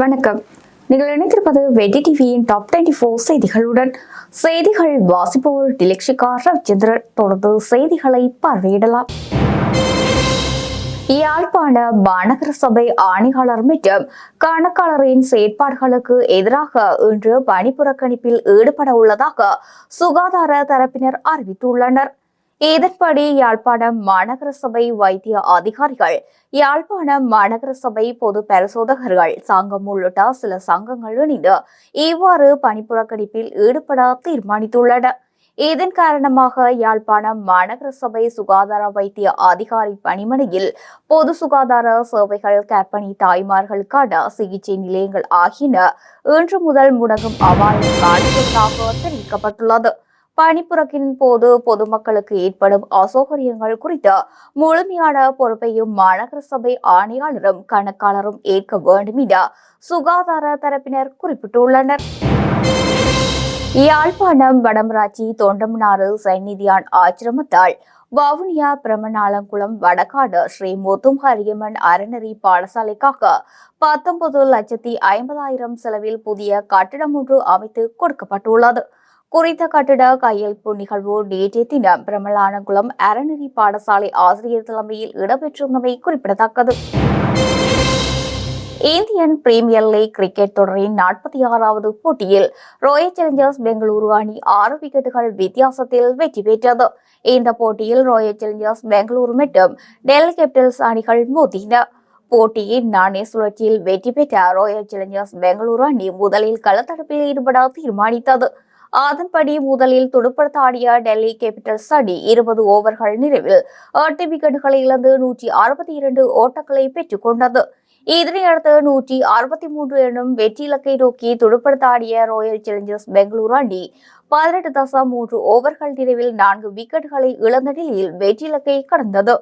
வணக்கம். நீங்கள் இணைந்திருப்பது வெடி டிவியின் டாப் டுவெண்ட்டி ஃபோர் செய்திகளுடன். செய்திகள் வாசிப்பவர் டிலக்ஷிகா ரவிச்சந்திரன். தொடர்ந்து செய்திகளை பார்வையிடலாம். யாழ்ப்பாண மாநகர சபை ஆணையாளர் மற்றும் கணக்காளரின் செயற்பாடுகளுக்கு எதிராக இன்று பணிப்புறக்கணிப்பில் ஈடுபட உள்ளதாக சுகாதார தரப்பினர் அறிவித்துள்ளனர். இதன்படி யாழ்ப்பாணம் மாநகர சபை வைத்திய அதிகாரிகள் யாழ்ப்பாணம் மாநகர சபை பொது பரிசோதகர்கள் சங்கம் உள்ளிட்ட சில சங்கங்கள் இணைந்து இவ்வாறு பணிப்புறக்கணிப்பில் ஈடுபட தீர்மானித்துள்ளனர் இதன் காரணமாக யாழ்ப்பாணம் மாநகர சபை சுகாதார வைத்திய அதிகாரி பணிமனையில் பொது சுகாதார சேவைகள் கர்ப்பிணி தாய்மார்களுக்கான சிகிச்சை நிலையங்கள் ஆகியன இன்று முதல் முடங்கும் அபாயம் காணப்படுவதாக தெரிவிக்கப்பட்டுள்ளது. பணிப்புறக்கின் போது பொதுமக்களுக்கு ஏற்படும் அசௌகரியங்கள் குறித்து முழுமையான பொறுப்பையும் மாநகர சபை ஆணையாளரும் கணக்காளரும் ஏற்க வேண்டும் என சுகாதார தரப்பினர் குறிப்பிட்டுள்ளனர். யாழ்ப்பாணம் வடமராட்சி தொண்டமனாறு சைநிதியான் ஆச்சிரமத்தால் வவுனியா பிரமணாலங்குளம் வடகாடு ஸ்ரீ முத்துமாரியம்மன் அறநெறி பாடசாலைக்காக பத்தொன்பது லட்சத்தி ஐம்பதாயிரம் செலவில் புதிய கட்டிடம் ஒன்று அமைத்து கொடுக்கப்பட்டுள்ளது. குறித்த கட்டிட கையெழுப்பு நிகழ்வு நேற்றைய தினம் பிரமலானகுளம் அறநெறி பாடசாலை ஆசிரியர் தலைமையில் இடம்பெற்றிருந்தமை குறிப்பிடத்தக்கது. இந்தியன் பிரீமியர் லீக் கிரிக்கெட் தொடரின் நாற்பத்தி ஆறாவது போட்டியில் ராயல் சேலஞ்சர்ஸ் பெங்களூரு அணி ஆறு விக்கெட்டுகள் வித்தியாசத்தில் வெற்றி பெற்றது. இந்த போட்டியில் ராயல் சேலஞ்சர்ஸ் பெங்களூரு மற்றும் டெல்லி கேபிட்டல்ஸ் அணிகள் மோதின. போட்டியின் நாணய சுழற்சியில் வெற்றி பெற்ற ராயல் சேலஞ்சர்ஸ் பெங்களூரு அணி முதலில் களத்தடுப்பில் ஈடுபட தீர்மானித்தது. அதன்படி முதலில் துடுப்படுத்த ஆடிய டெல்லி கேபிட்டல்ஸ் அணி இருபது ஓவர்கள் நிறைவில் எட்டு விக்கெட்டுகளை இழந்து நூற்றி அறுபத்தி இரண்டு ஓட்டங்களை பெற்றுக் கொண்டது. இதனையடுத்து நூற்றி அறுபத்தி மூன்று எனும் வெற்றி இலக்கை நோக்கி துடுப்படுத்த ஆடிய ராயல் சேலஞ்சர்ஸ் பெங்களூரு அணி பதினெட்டு தசம் மூன்று ஓவர்கள் நிறைவில் நான்கு விக்கெட்டுகளை இழந்த நிலையில் வெற்றி இலக்கை கடந்தது.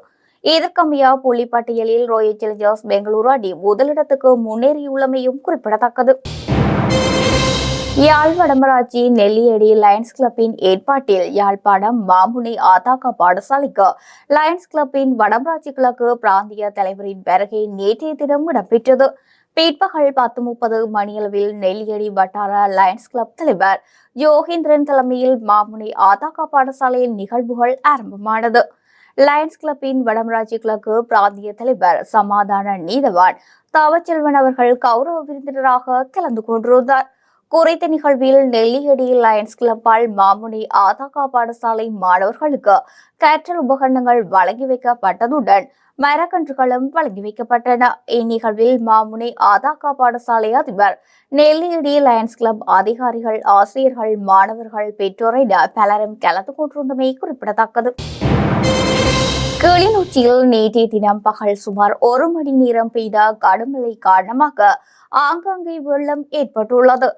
இதற்கமையா புள்ளி பட்டியலில் ராயல் சேலஞ்சர்ஸ் பெங்களூரு அணி முதலிடத்துக்கு முன்னேறியுள்ளமையும் குறிப்பிடத்தக்கது. யாழ் வடமராட்சி நெல்லியடி லயன்ஸ் கிளப்பின் ஏற்பாட்டில் யாழ்ப்பாணம் மாமுனை ஆதாக பாடசாலைக்கு லயன்ஸ் கிளப்பின் வடமராட்சி கிழக்கு பிராந்திய தலைவரின் வருகை நேற்றைய தினம் இடம்பெற்றது. பிற்பகல் பத்து முப்பது மணியளவில் நெல்லியடி வட்டார லயன்ஸ் கிளப் தலைவர் யோகேந்திரன் தலைமையில் மாமுனை ஆதாக பாடசாலையில் நிகழ்வுகள் ஆரம்பமானது. லயன்ஸ் கிளப்பின் வடமராட்சி கிழக்கு பிராந்திய தலைவர் சமாதான நீதவான் தவச்செல்வன் அவர்கள் கௌரவ விருந்தினராக கலந்து கொண்டிருந்தார். குறித்த நிகழ்வில் நெல்லியடி லயன்ஸ் கிளப்பால் மாமுனி ஆதாகா பாடசாலை மாணவர்களுக்கு கற்றல் உபகரணங்கள் வழங்கி வைக்கப்பட்டதுடன் மரக்கன்றுகளும் வழங்கி வைக்கப்பட்டன. இந்நிகழ்வில் மாமுனி ஆதாகா பாடசாலை அதிபர் நெல்லியடி லயன்ஸ் கிளப் அதிகாரிகள் ஆசிரியர்கள் மாணவர்கள் பெற்றோர் பலரும் கலந்து கொண்டிருந்தமை குறிப்பிடத்தக்கது. கிளிநொச்சியில் நேற்றைய தினம் பகல் சுமார் ஒரு மணி நேரம் பெய்த கடுமழை காரணமாக ஆங்காங்கே வெள்ளம் ஏற்பட்டுள்ளது.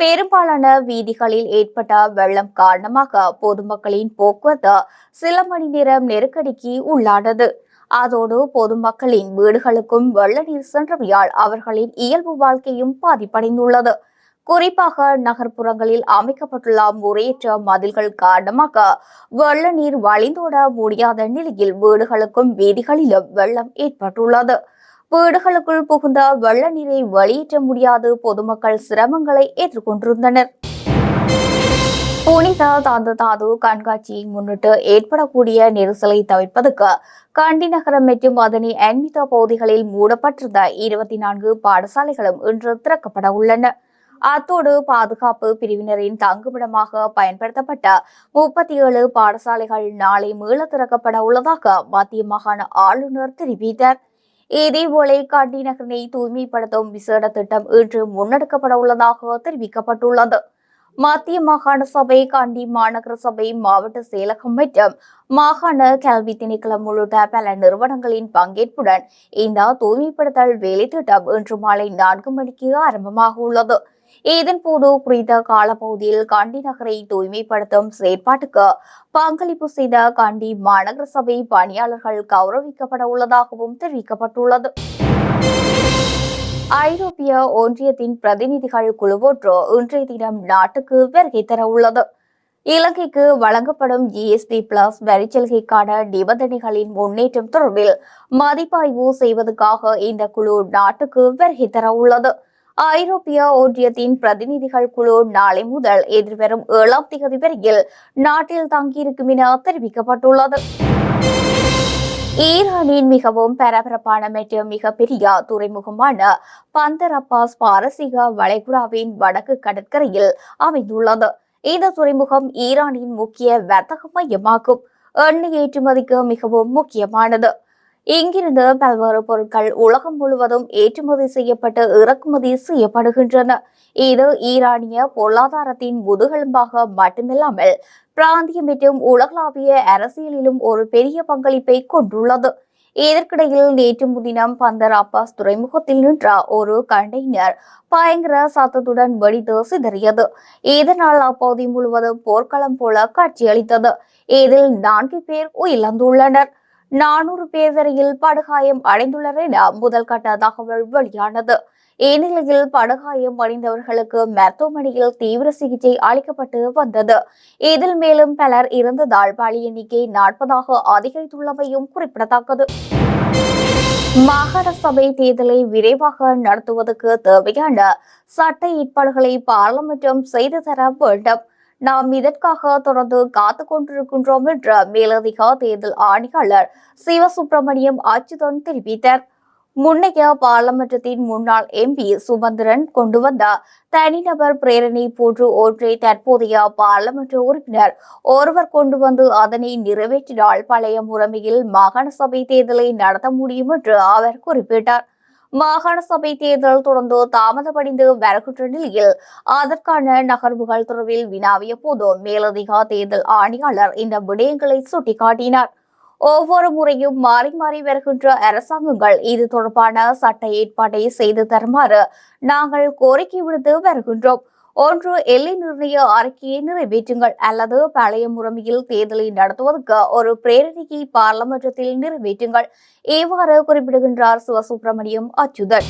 பெரும்பாலான வீதிகளில் ஏற்பட்ட வெள்ளம் காரணமாக பொதுமக்களின் போக்குவரத்து சில மணி நேரம் நெருக்கடிக்கு உள்ளானது. அதோடு பொதுமக்களின் வீடுகளுக்கும் வெள்ள நீர் சென்றமையால் அவர்களின் இயல்பு வாழ்க்கையும் பாதிப்படைந்துள்ளது. குறிப்பாக நகர்ப்புறங்களில் அமைக்கப்பட்டுள்ள முறையற்ற மதில்கள் காரணமாக வெள்ள நீர் வழிந்தோட முடியாத நிலையில் வீடுகளுக்கும் வீதிகளிலும் வெள்ளம் ஏற்பட்டுள்ளது. வீடுகளுக்குள் புகுந்த வெள்ள நீரை வெளியேற்ற முடியாது. பொதுமக்கள் சிரமங்களை எதிர்கொண்டிருந்தனர். புனித தாந்த தாது கண்காட்சியை முன்னிட்டு ஏற்படக்கூடிய நெரிசலை தவிர்ப்பதற்கு கண்டி நகரம் மற்றும் அதனை அண்மித்த பகுதிகளில் மூடப்பட்டிருந்த இருபத்தி நான்கு பாடசாலைகளும் இன்று திறக்கப்பட உள்ளன. அத்தோடு பாதுகாப்பு பிரிவினரின் தங்குமிடமாக பயன்படுத்தப்பட்ட முப்பத்தி ஏழு பாடசாலைகள் நாளை மீள திறக்கப்பட உள்ளதாக மத்திய மாகாண ஆளுநர் தெரிவித்தார். இதேபோல கண்டி நகரினை தூய்மைப்படுத்தும் விசேட திட்டம் இன்று முன்னெடுக்கப்பட உள்ளதாக தெரிவிக்கப்பட்டுள்ளது. மத்திய மாகாண சபை கண்டி மாநகர சபை மாவட்ட செயலகம் மற்றும் மாகாண கல்வி திணைக்களம் உள்ளிட்ட பல நிறுவனங்களின் பங்கேற்புடன் இந்த தூய்மைப்படுத்தல் வேலை திட்டம் இன்று மாலை நான்கு மணிக்கு ஆரம்பமாக உள்ளது இதன்போது குறித்த காலப்பகுதியில் கண்டி நகரை தூய்மைப்படுத்தும் செயற்பாட்டுக்கு பங்களிப்பு செய்த கண்டி மாநகர சபை பணியாளர்கள் கௌரவிக்கப்பட உள்ளதாகவும் தெரிவிக்கப்பட்டுள்ளது. ஐரோப்பிய ஒன்றியத்தின் பிரதிநிதிகள் குழுவொன்று இன்றைய தினம் நாட்டுக்கு வருகை தர உள்ளது. இலங்கைக்கு வழங்கப்படும் ஜிஎஸ்டி பிளஸ் வரிச்சலுகைக்கான நிபந்தனைகளின் முன்னேற்றம் தொடர்பில் மதிப்பாய்வு செய்வதற்காக இந்த குழு நாட்டுக்கு வருகை தர உள்ளது. ஐரோப்பிய ஒன்றியத்தின் பிரதிநிதிகள் குழு நாளை முதல் எதிர்வரும் ஏழாம் தேதி வரையில் நாட்டில் தங்கியிருக்கும் என தெரிவிக்கப்பட்டுள்ளது. ஈரானின் மிகவும் பரபரப்பான மற்றும் மிகப்பெரிய துறைமுகமான பந்தர் அப்பாஸ் பாரசீக வளைகுடாவின் வடக்கு கடற்கரையில் அமைந்துள்ளது. இந்த துறைமுகம் ஈரானின் முக்கிய வர்த்தக மையமாகும். எண்ணெய் ஏற்றுமதிக்கு மிகவும் முக்கியமானது. இங்கிருந்து பல்வேறு பொருட்கள் உலகம் முழுவதும் ஏற்றுமதி செய்யப்பட்டு இறக்குமதி செய்யப்படுகின்றன. இது ஈரானிய பொருளாதாரத்தின் முதுகெலும்பாக மட்டுமில்லாமல் பிராந்திய மற்றும் உலகளாவிய அரசியலிலும் ஒரு பெரிய பங்களிப்பை கொண்டுள்ளது. இதற்கிடையில் நேற்று முதினம் பந்தர் அப்பாஸ் துறைமுகத்தில் நின்ற ஒரு கண்டெய்னர் பயங்கர சத்தத்துடன் வெடித்து சிதறியது. இதனால் அப்பகுதி முழுவதும் போர்க்களம் போல காட்சியளித்தது. இதில் நான்கு பேர் உயிரிழந்துள்ளனர். நானூறு பேர் வரையில் படுகாயம் அடைந்துள்ளனர் என முதல் கட்ட தகவல் வெளியானது. இந்நிலையில் படுகாயம் அடைந்தவர்களுக்கு மருத்துவமனையில் தீவிர சிகிச்சை அளிக்கப்பட்டு வந்தது. இதில் மேலும் பலர் இறந்ததால் பலி எண்ணிக்கை நாற்பதாக அதிகரித்துள்ளமையும் குறிப்பிடத்தக்கது. மாகாண சபை தேர்தலை விரைவாக நடத்துவதற்கு தேவையான சட்ட ஏற்பாடுகளை பாராளுமன்றம் செய்து தர வேண்டும். நாம் இதற்காக தொடர்ந்து காத்துக் கொண்டிருக்கின்றோம் என்று மேலதிக தேர்தல் ஆணையாளர் சிவசுப்பிரமணியம் அச்சுதன் தெரிவித்தார். முன்னைய பாராளுமன்றத்தின் முன்னாள் எம்பி சுமந்திரன் கொண்டு வந்த தனிநபர் பிரேரணை போன்று ஒன்றை தற்போதைய பாராளுமன்ற உறுப்பினர் ஒருவர் கொண்டு வந்து அதனை நிறைவேற்றினால் பழைய முறைமையில் மாகாண சபை தேர்தலை நடத்த முடியும் என்று அவர் குறிப்பிட்டார். மாகாண சபை தேர்தல் தொடர்ந்து தாமதமடைந்து வருகின்ற நிலையில் அதற்கான நகர்வுகள் தொடர்பில் வினாவிய போது மேலதிக தேர்தல் ஆணையாளர் இந்த விடயங்களை சுட்டிக்காட்டினார். ஒவ்வொரு முறையும் மாறி மாறி வருகின்ற அரசாங்கங்கள் இது தொடர்பான சட்ட ஏற்பாட்டை செய்து தருமாறு நாங்கள் கோரிக்கை விடுத்து வருகின்றோம். ஒன்று எல்லை நிர்ணய அறிக்கையை நிறைவேற்றுங்கள். அல்லது பழைய முறைமையில் தேர்தலை நடத்துவதற்கு ஒரு பிரேரணையை பாராளுமன்றத்தில் நிறைவேற்றுங்கள். இவ்வாறு குறிப்பிடுகின்றார் சிவசுப்பிரமணியம் அச்சுதன்.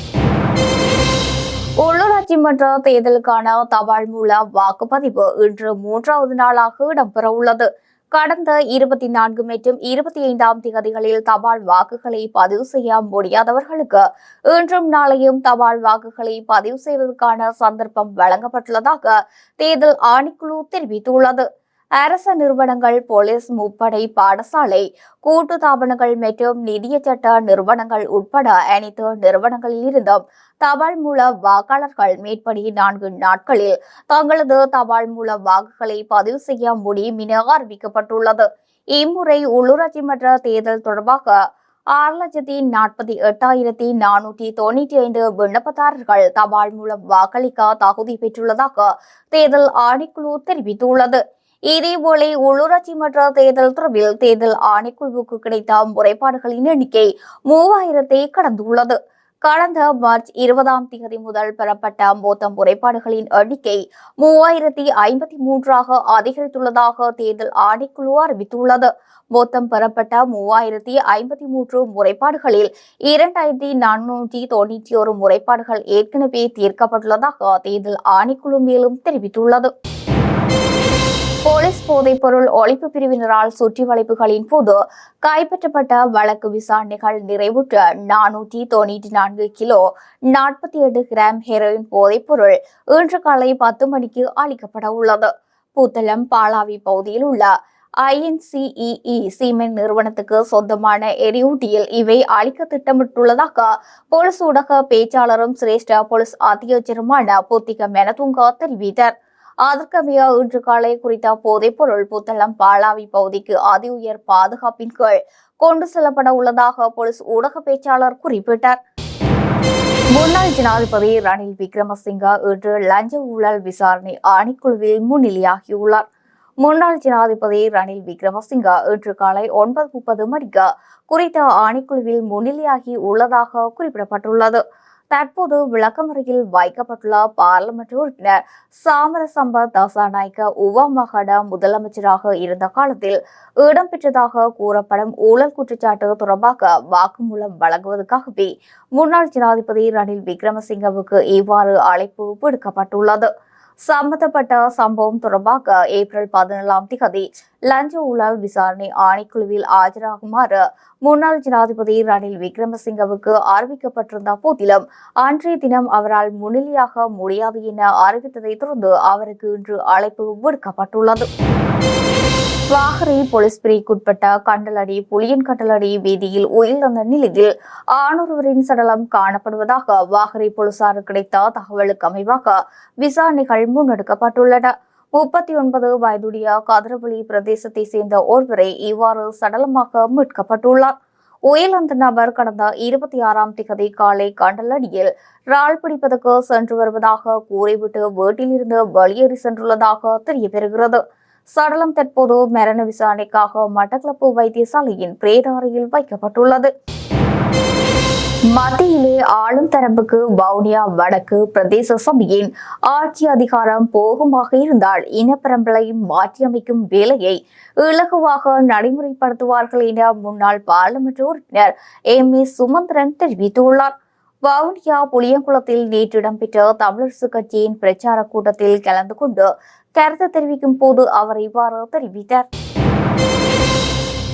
உள்ளூராட்சி மன்ற தேர்தலுக்கான தபால் மூல வாக்குப்பதிவு இன்று மூன்றாவது நாளாக இடம்பெற உள்ளது கடந்த இருபத்தி நான்கு மற்றும் இருபத்தி ஐந்தாம் தேதிகளில் தபால் வாக்குகளை பதிவு செய்ய முடியாதவர்களுக்கு இன்றும் நாளையும் தபால் வாக்குகளை பதிவு செய்வதற்கான சந்தர்ப்பம் வழங்கப்பட்டுள்ளதாக தேர்தல் ஆணைக்குழு தெரிவித்துள்ளது. அரச நிறுவனங்கள் போலீஸ் முப்படை பாடசாலை கூட்டு தாபனங்கள் மற்றும் நிதிய சட்ட நிறுவனங்கள் உட்பட அனைத்து நிறுவனங்களிலிருந்தும் தபால் மூல வாக்காளர்கள் மேற்படி நான்கு நாட்களில் தங்களது தபால் மூல வாக்குகளை பதிவு செய்ய முடியும் என அறிவிக்கப்பட்டுள்ளது. இம்முறை உள்ளூராட்சி மன்ற தேர்தல் தொடர்பாக ஆறு லட்சத்தி நாற்பத்தி எட்டாயிரத்தி நானூற்றி தொண்ணூற்றி ஐந்து விண்ணப்பதாரர்கள் தபால் மூலம் வாக்களிக்க தகுதி பெற்றுள்ளதாக தேர்தல் ஆணைக்குழு தெரிவித்துள்ளது. இதேபோல உள்ளூராட்சி மன்ற தேர்தல் தொடர்பில் தேர்தல் ஆணைக்குழுவுக்கு கிடைத்த முறைப்பாடுகளின் எண்ணிக்கை மூவாயிரத்தை கடந்துள்ளது. கடந்த மார்ச் இருபதாம் தேதி முதல் பெறப்பட்ட மொத்த முறைப்பாடுகளின் எண்ணிக்கை மூவாயிரத்தி ஐம்பத்தி மூன்றாக அதிகரித்துள்ளதாக தேர்தல் ஆணைக்குழு அறிவித்துள்ளது. மொத்தம் பெறப்பட்ட மூவாயிரத்தி ஐம்பத்தி மூன்று முறைப்பாடுகளில் இரண்டாயிரத்தி நானூற்றி தொண்ணூற்றி ஒரு முறைப்பாடுகள் ஏற்கனவே தீர்க்கப்பட்டுள்ளதாக தேர்தல் ஆணைக்குழு மேலும் தெரிவித்துள்ளது. போலீஸ் போதைப்பொருள் ஒழிப்பு பிரிவினரால் சுற்றி வளைப்புகளின் போது கைப்பற்றப்பட்ட வழக்கு விசாரணைகள் நிறைவுற்ற நானூற்றி தொண்ணூற்றி நான்கு கிலோ நாற்பத்தி எட்டு கிராம் ஹெரோயின் போதைப்பொருள் இன்று காலை பத்து மணிக்கு அளிக்கப்பட உள்ளது. பூத்தளம் பாலாவி பகுதியில் உள்ள ஐஎன்சிஇஇ சீமெண்ட் நிறுவனத்துக்கு சொந்தமான எரியூட்டியில் இவை அளிக்க திட்டமிட்டுள்ளதாக போலீஸ் ஊடக பேச்சாளரும் சிரேஷ்ட போலீஸ் அத்தியோச்சருமான புத்திக மெனதுங்கா தெரிவித்தார். அதற்கமையா இன்று காலை குறித்த போதைப்பொருள் புத்தளம் பாலாவி பகுதிக்கு அதி உயர் பாதுகாப்பின் கீழ் கொண்டு செல்லப்பட உள்ளதாக போலீஸ் ஊடக பேச்சாளர் குறிப்பிட்டார். முன்னாள் ஜனாதிபதி ரணில் விக்ரமசிங்கா இன்று லஞ்ச ஊழல் விசாரணை ஆணைக்குழுவில் முன்னிலையாகியுள்ளார். முன்னாள் ஜனாதிபதி ரணில் விக்ரமசிங்கா இன்று காலை ஒன்பது முப்பது மணிக்கு குறித்த ஆணைக்குழுவில் முன்னிலையாகி உள்ளதாக குறிப்பிடப்பட்டுள்ளது. தற்போது விளக்கமறையில் வைக்கப்பட்டுள்ள பாராளுமன்ற உறுப்பினர் சாமரசம்ப தசாநாயக்க உவா மாகாண முதலமைச்சராக இருந்த காலத்தில் இடம்பெற்றதாக கூறப்படும் ஊழல் குற்றச்சாட்டு தொடர்பாக வாக்குமூலம் வழங்குவதற்காகவே முன்னாள் ஜனாதிபதி ரணில் விக்ரமசிங்கவுக்கு இவ்வாறு அழைப்பு விடுக்கப்பட்டுள்ளது. சம்பந்தப்பட்ட சம்பவம் தொடர்பாக ஏப்ரல் பதினேழாம் திகதி லஞ்ச ஊழல் விசாரணை ஆணைக்குழுவில் ஆஜராகுமாறு முன்னாள் ஜனாதிபதி ரணில் விக்ரமசிங்கவுக்கு அறிவிக்கப்பட்டிருந்த போதிலும் அன்றைய தினம் அவரால் முன்னிலையாக முடியாது என அறிவித்ததைத் தொடர்ந்து அவருக்கு இன்று அழைப்பு விடுக்கப்பட்டுள்ளது. வாகரை போலீஸ் பிரிவுக்குட்பட்ட கண்டலடி புலியன் கண்டலடி வீதியில் உயிரிழந்த நிலையில் ஆணொருவரின் சடலம் காணப்படுவதாக வாகரை போலீசாருக்கு கிடைத்த தகவலுக்கு அமைவாக விசாரணைகள் முன்னெடுக்கப்பட்டுள்ளன. முப்பத்தி ஒன்பது வயதுடைய கதிரவழி பிரதேசத்தை சேர்ந்த ஒருவரை இவ்வாறு சடலமாக மீட்கப்பட்டுள்ளார். உயிரிழந்த நபர் கடந்த இருபத்தி ஆறாம் திகதி காலை கண்டலடியில் ரால் பிடிப்பதற்கு சென்று வருவதாக கூறிவிட்டு வீட்டிலிருந்து வெளியேறி சென்றுள்ளதாக தெரியப்பெறுகிறது சடலம் தற்போது மரண விசாரணைக்காக மட்டக்களப்பு வைத்தியசாலையின் பிரேத அறையில் வைக்கப்பட்டுள்ளது. மத்தியிலே ஆளும் தரப்புக்கு வவுனியா வடக்கு பிரதேச சபையின் ஆட்சி அதிகாரம் போகுமாக இருந்தால் இனப்பரம்பலை மாற்றியமைக்கும் வேலையை இலகுவாக நடைமுறைப்படுத்துவார்கள் என முன்னாள் பாராளுமன்ற உறுப்பினர் எம். ஏ. சுமந்திரன் தெரிவித்துள்ளார். வவுனியா புளியங்குளத்தில் நேற்று இடம்பெற்ற தமிழரசு கட்சியின் பிரச்சார கூட்டத்தில் கலந்து கொண்டு கருத்து தெரிவிக்கும் போது அவர் இவ்வாறு தெரிவித்தார்.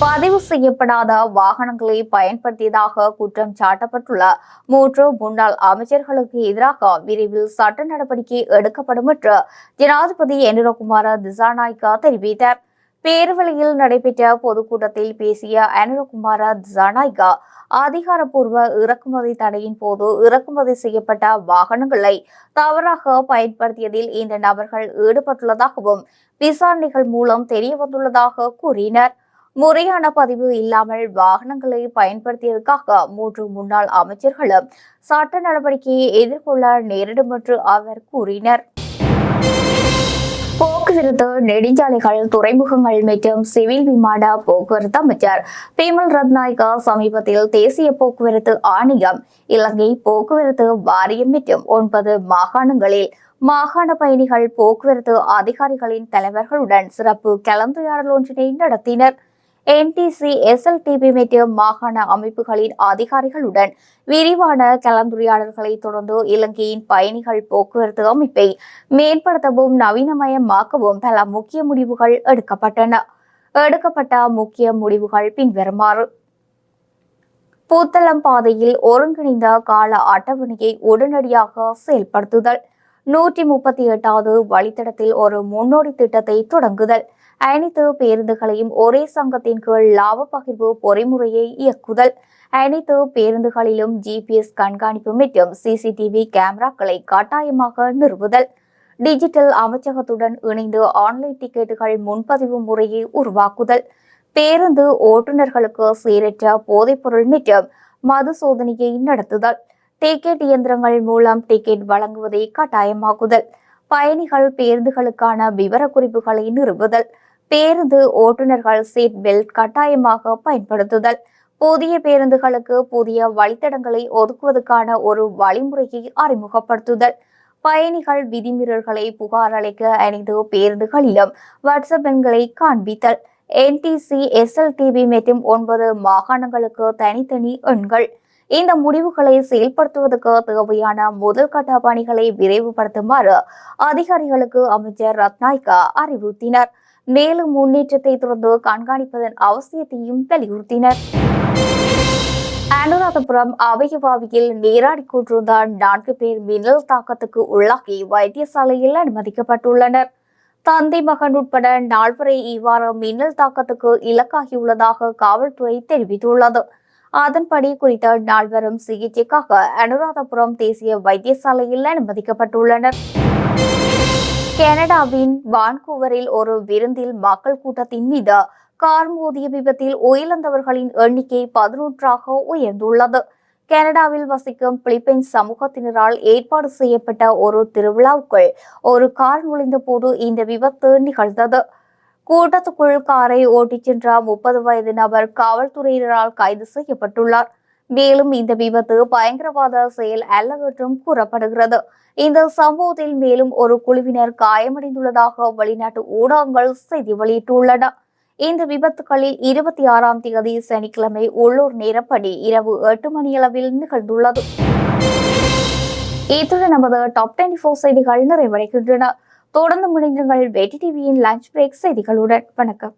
பதிவு செய்யப்படாத வாகனங்களை பயன்படுத்தியதாக குற்றம் சாட்டப்பட்டுள்ள மூன்று முன்னாள் அமைச்சர்களுக்கு எதிராக விரைவில் சட்ட நடவடிக்கை எடுக்கப்படும் என்று ஜனாதிபதி என்ரகுமார திசாநாய்கா தெரிவித்தார். பேருவழியில் நடைபெற்ற பொதுக்கூட்டத்தில் பேசிய அனுரகுமார திசாநாய்கா அதிகாரப்பூர்வ இறக்குமதி தடையின் போது இறக்குமதி செய்யப்பட்ட வாகனங்களை தவறாக பயன்படுத்தியதில் இந்த நபர்கள் ஈடுபட்டுள்ளதாகவும் விசாரணைகள் மூலம் தெரிய வந்துள்ளதாக கூறினர். முறையான பதிவு இல்லாமல் வாகனங்களை பயன்படுத்தியதற்காக மூன்று முன்னாள் அமைச்சர்களும் சட்ட நடவடிக்கையை எதிர்கொள்ள நேரிடும் என்று அவர் கூறினர். போக்குவரத்து நெடுஞ்சாலைகள் துறைமுகங்கள் மற்றும் சிவில் விமான போக்குவரத்து அமைச்சர் பிமல் ரத்நாயகா சமீபத்தில் தேசிய போக்குவரத்து ஆணையம் இலங்கை போக்குவரத்து வாரியம் மற்றும் ஒன்பது மாகாணங்களில் மாகாண பயணிகள் போக்குவரத்து அதிகாரிகளின் தலைவர்களுடன் சிறப்பு கலந்துரையாடல் ஒன்றினை நடத்தினர். என்டிசி எஸ்எல்டிபி மற்றும் மாகாண அமைப்புகளின் அதிகாரிகளுடன் விரிவான கலந்துரையாடல்களை தொடர்ந்து இலங்கையின் பயணிகள் போக்குவரத்து அமைப்பை மேம்படுத்தவும் நவீனமயமாக்கவும் பல முக்கிய முடிவுகள் எடுக்கப்பட்டன. எடுக்கப்பட்ட முக்கிய முடிவுகள் பின்வருமாறு. பூத்தளம் பாதையில் ஒருங்கிணைந்த கால அட்டவணையை உடனடியாக செயல்படுத்துதல். நூற்றி முப்பத்தி எட்டாவது வழித்தடத்தில் ஒரு முன்னோடி திட்டத்தை தொடங்குதல். அனைத்து பேருந்துகளையும் ஒரே சங்கத்தின் கீழ் லாப பகிர்வு பொறிமுறையை இயக்குதல். அனைத்து பேருந்துகளிலும் ஜிபிஎஸ் கண்காணிப்பு மற்றும் சிசிடிவி கேமராக்களை கட்டாயமாக நிறுவுதல். டிஜிட்டல் அமைச்சகத்துடன் இணைந்து ஆன்லைன் டிக்கெட்டுகள் முன்பதிவு முறையை உருவாக்குதல். பேருந்து ஓட்டுநர்களுக்கு சீரற்ற போதைப்பொருள் மற்றும் மது சோதனையை நடத்துதல். டிக்கெட் இயந்திரங்கள் மூலம் டிக்கெட் வழங்குவதை கட்டாயமாக்குதல். பயணிகள் பேருந்துகளுக்கான விவரக்குறிப்புகளை நிறுவுதல். பேருந்து ஓட்டுநர்கள் சீட் பெல்ட் கட்டாயமாக பயன்படுத்துதல். புதிய பேருந்துகளுக்கு புதிய வழித்தடங்களை ஒதுக்குவதற்கான ஒரு வழிமுறையை அறிமுகப்படுத்துதல். பயணிகள் விதிமீறல்களை புகார் அளிக்க அனைத்து பேருந்துகளிலும் வாட்ஸ்அப் எண்களை காண்பித்தல். என்டிசி எஸ்எல்டிபி மற்றும் ஒன்பது மாகாணங்களுக்கு தனித்தனி எண்கள். இந்த முடிவுகளை செயல்படுத்துவதற்கு தேவையான முதல் கட்ட பணிகளை விரைவுபடுத்துமாறு அதிகாரிகளுக்கு அமைச்சர் ரத்னாய்கா அறிவுறுத்தினர். மேலும் முன்னேற்றத்தை தொடர்ந்து கண்காணிப்பதன் அவசியத்தையும் வலியுறுத்தினர். அனுராதபுரம் அவயவாவியில் நீராடி கொண்டிருந்த நான்கு பேர் மின்னல் தாக்கத்துக்கு உள்ளாகி வைத்தியசாலையில் அனுமதிக்கப்பட்டுள்ளனர். தந்தை மகன் உட்பட நால்வரை இவ்வாறு மின்னல் தாக்கத்துக்கு இலக்காகியுள்ளதாக காவல்துறை தெரிவித்துள்ளது. அதன்படி குறித்த நால்வரும் சிகிச்சைக்காக அனுராதபுரம் தேசிய வைத்தியசாலையில் அனுமதிக்கப்பட்டுள்ளனர். கனடாவின் வான்கூவரில் ஒரு விருந்தில் மக்கள் கூட்டத்தின் மீது கார் மோதிய விபத்தில் உயிரிழந்தவர்களின் எண்ணிக்கை பதினொன்றாக உயர்ந்துள்ளது. கனடாவில் வசிக்கும் பிலிப்பைன்ஸ் சமூகத்தினரால் ஏற்பாடு செய்யப்பட்ட ஒரு திருவிழாவுக்குள் ஒரு கார் நுழைந்த போது இந்த விபத்து நிகழ்ந்தது. கூட்டத்துக்குள் காரை ஓட்டிச் சென்ற முப்பது வயது நபர் காவல்துறையினரால் கைது செய்யப்பட்டுள்ளார். மேலும் இந்த விபத்து பயங்கரவாத செயல் அல்ல என்றும் கூறப்படுகிறது. இந்த சம்பவத்தில் மேலும் ஒரு குழுவினர் காயமடைந்துள்ளதாக வெளிநாட்டு ஊடகங்கள் செய்தி வெளியிட்டுள்ளன. இந்த விபத்துகளில் இருபத்தி ஆறாம் தேதி சனிக்கிழமை உள்ளூர் நேரப்படி இரவு எட்டு மணியளவில் நிகழ்ந்துள்ளது. இத்துடன் நமது டாப் டுவெண்டி ஃபோர் செய்திகள் நிறைவடைகின்றன. தொடர்ந்து முடிந்தங்கள் வெட்டி டிவியின் லஞ்ச் பிரேக் செய்திகளுடன். வணக்கம்.